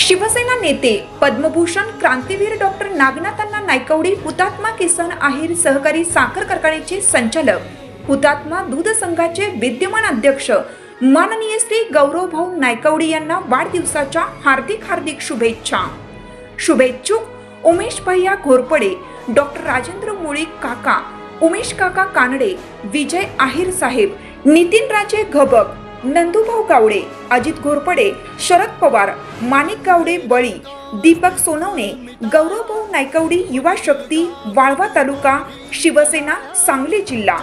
शिवसेना नेते पद्मभूषण क्रांतीवीर डॉक्टर नागनाथांना नायकवडी हुतात्मा किसन आहिर सहकारी साखर कारखान्याचे संचालक हुतात्मा दूध संघाचे विद्यमान अध्यक्ष माननीय श्री गौरवभाऊ नायकवडी यांना वाढदिवसाच्या हार्दिक हार्दिक शुभेच्छा. शुभेच्छुक उमेश भैया घोरपडे डॉक्टर राजेंद्र मुळी काका उमेश काका कानडे विजय आहिर साहेब नितीन राजे घबक नंदुभाऊ गावडे अजित घोरपडे शरद पवार माणिक गावडे बळी दीपक सोनवणे गौरवभाऊ नायकवडी युवा शक्ती वाळवा तालुका शिवसेना सांगली जिल्हा.